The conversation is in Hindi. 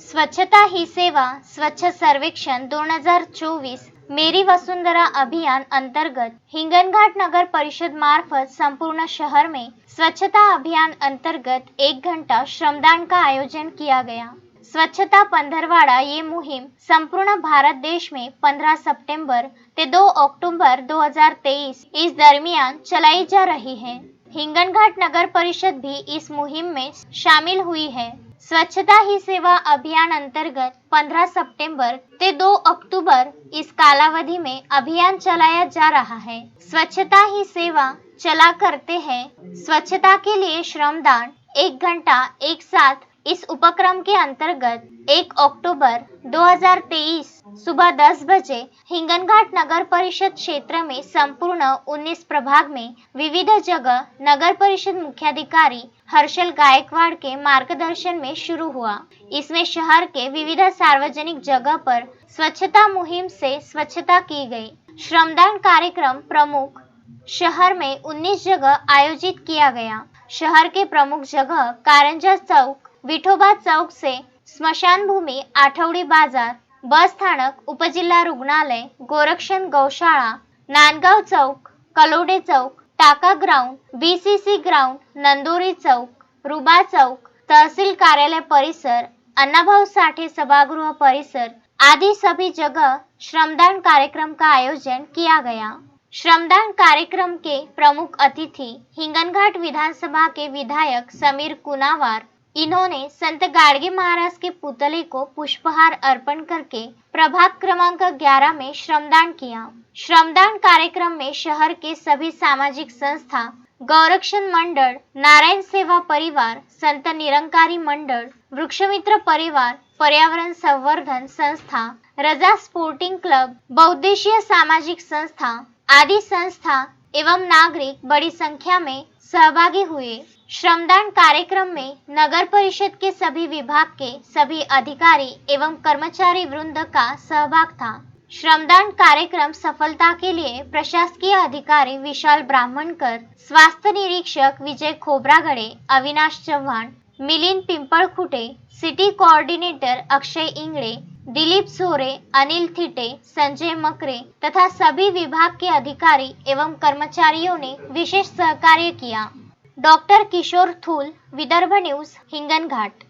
स्वच्छता ही सेवा, स्वच्छ सर्वेक्षण दोन हज़ार चोवीस, मेरी वसुंधरा अभियान अंतर्गत हिंगनघाट नगर परिषद मार्फत संपूर्ण शहर में स्वच्छता अभियान अंतर्गत एक घंटा श्रमदान का आयोजन किया गया। स्वच्छता पंधरवाड़ा ये मुहिम संपूर्ण भारत देश में 15 सितंबर ते 2 अक्टूबर 2023 इस दरमियान चलाई जा रही है। हिंगनघाट नगर परिषद भी इस मुहिम में शामिल हुई है। स्वच्छता ही सेवा अभियान अंतर्गत 15 सितंबर ते 2 अक्टूबर इस कालावधि में अभियान चलाया जा रहा है। स्वच्छता ही सेवा चला करते हैं। स्वच्छता के लिए श्रमदान एक घंटा, एक साथ इस उपक्रम के अंतर्गत 1 अक्टूबर 2023 सुबह 10 बजे हिंगनघाट नगर परिषद क्षेत्र में संपूर्ण 19 प्रभाग में विविध जगह नगर परिषद मुख्याधिकारी हर्षल गायकवाड़ के मार्गदर्शन में शुरू हुआ। इसमें शहर के विविध सार्वजनिक जगह पर स्वच्छता मुहिम से स्वच्छता की गई। श्रमदान कार्यक्रम प्रमुख शहर में 19 जगह आयोजित किया गया। शहर के प्रमुख जगह कारंजा चौक विठोबा चौक से स्मशानभूमि आठवडी बाजार बस स्थानक उपजिल्हा रुग्णालय गोरक्षण गौशाळा नांदगाव चौक कलोडे चौक टाका ground B C C ground Nandori चौक रुबा चौक तहसील कार्यालय परिसर अन्नाभाऊ साठे सभागृह परिसर आदि सभी जगह श्रमदान कार्यक्रम का आयोजन किया गया। श्रमदान कार्यक्रम के प्रमुख अतिथि हिंगनघाट विधानसभा के विधायक समीर कुनावार इन्होंने संत गाड़गे महाराज के पुतले को पुष्पहार अर्पण करके प्रभाग क्रमांक 11 में श्रमदान किया। श्रमदान कार्यक्रम में शहर के सभी सामाजिक संस्था, गौरक्षण मंडल, नारायण सेवा परिवार, संत निरंकारी मंडल, वृक्षमित्र परिवार, पर्यावरण संवर्धन संस्था, रजा स्पोर्टिंग क्लब बहुद्देशीय सामाजिक संस्था आदि संस्था एवं नागरिक बड़ी संख्या में सहभागी हुए। श्रमदान कार्यक्रम में नगर परिषद के सभी विभाग के सभी अधिकारी एवं कर्मचारी वृंद का सहभाग था। श्रमदान कार्यक्रम सफलता के लिए प्रशासकीय अधिकारी विशाल ब्राह्मणकर, स्वास्थ्य निरीक्षक विजय खोब्रागडे, अविनाश चव्हाण मिलिंद पिंपळखुटे, सिटी कोऑर्डिनेटर अक्षय इंगड़े दिलीप सोरे, अनिल थिटे, संजय मकरे तथा सभी विभाग के अधिकारी एवं कर्मचारियों ने विशेष सहकार्य किया। Doctor Kishore Thul, Vidarbha news Hinganghat